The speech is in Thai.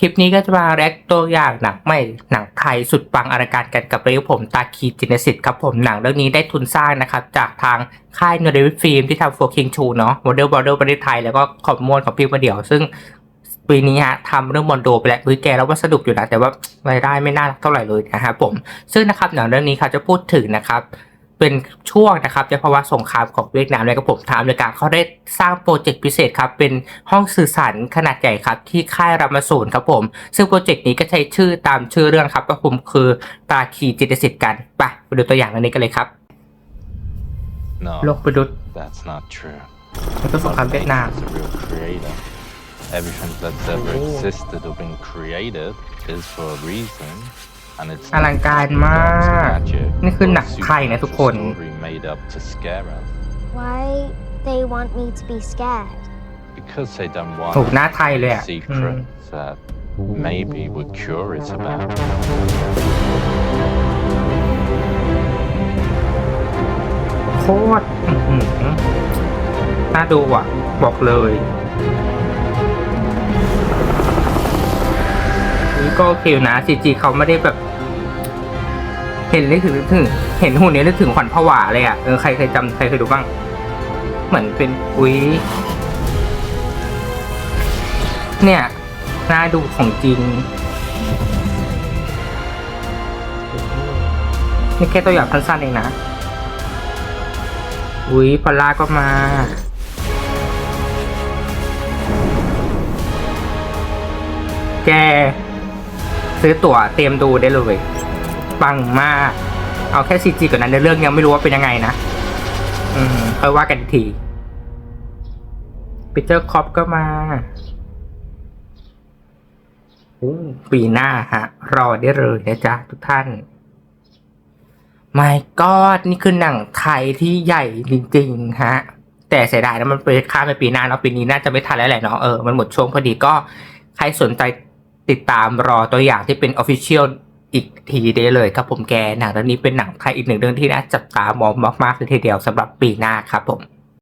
คลิปนี้ก็จะมาแรกตัวอย่างหนังใหม่หนังไทยสุดปังอลังการกันกับเรื่องผมตาคีจินสิทธิ์ครับผมหนังเรื่องนี้ได้ทุนสร้างนะครับ จากทางค่ายโนเดวิฟิล์มที่ทำโฟคิงชูเนาะโมเดลบอลเดลประเทศไทย แล้วก็ขอบมวลของพี่มาเดี่ยว ซึ่งปีนี้ฮะทำเรื่องมอนโดไปแล้ววิแกแล้วว่าสนุอยู่นะแต่ว่ารายได้ไม่น่าเท่าไหร่เลยนะครับผมซึ่งนะครับหนังเรื่องนี้เขาจะพูดถึงนะครับ เป็นช่วงนะครับในภาวะสงครามของเวียดนามและก็ผมถามเลยการเขาได้สร้างโปรเจกต์พิเศษครับเป็นห้องสื่อสารขนาดใหญ่ครับที่ค่ายรามาสูนครับผม ซึ่งโปรเจกต์นี้ก็ใช้ชื่อตามชื่อเรื่องครับก็ผมคือตาคีจิตรสิทธิ์กันไปไปดูตัวอย่างเรื่องนี้กันเลยครับโล No, กประดุษ that's not true. มันก็สงครามเวียดนาม is a real creator. Everything that's ever Oh. existed or been created is for a reason, and it's อลังการมาก magic นี่คือ or หนังไทยนะทุกคน supernatural story made up to scare us Why they want me to be scared? because they don't want ถูกหน้าไทยเลยอะอืม secrets that maybe we're curious about. โคตรอื้อหือน่าดูอะ บอกเลยนี่ก็โอเคอยู่นะซีจีเขาไม่ได้แบบ เห็นนึกถึงนึกถึง เห็นหุ่นนี้นึกถึงขวัญผวาเลยอะ เออใครเคยจำใครเคยดูบ้าง เหมือนเป็นอุ้ยเนี่ยน่าดูของจริงนี่แค่ตัวอย่างสั้นๆเองนะ อุ้ยพอลล่าก็มา แก ซื้อตั๋วเตรียมดูได้เลย ปังมาก เอาแค่ซีจีก่อนนั้นในเรื่องยังไม่รู้ว่าเป็นยังไงนะ อืมค่อยว่ากันทีปีเตอร์คอปก็มาปีหน้าฮะ รอได้เลยนะจ๊ะทุกท่าน My God นี่คือหนังไทยที่ใหญ่จริงๆฮะ แต่เสียดายนะมันไปข้ามไปปีหน้าเนาะปีนี้น่าจะไม่ทันแล้วแหละเนาะเออมันหมดช่วงพอดีก็ ใครสนใจติดตามรอตัวอย่างที่เป็น Official อีกทีได้เลยครับผมแกหนังเรื่องนี้เป็นหนังไทยอีกหนึ่งเรื่องที่น่าจับตามองมากๆเลยทีเดียวสำหรับปีหน้าครับผม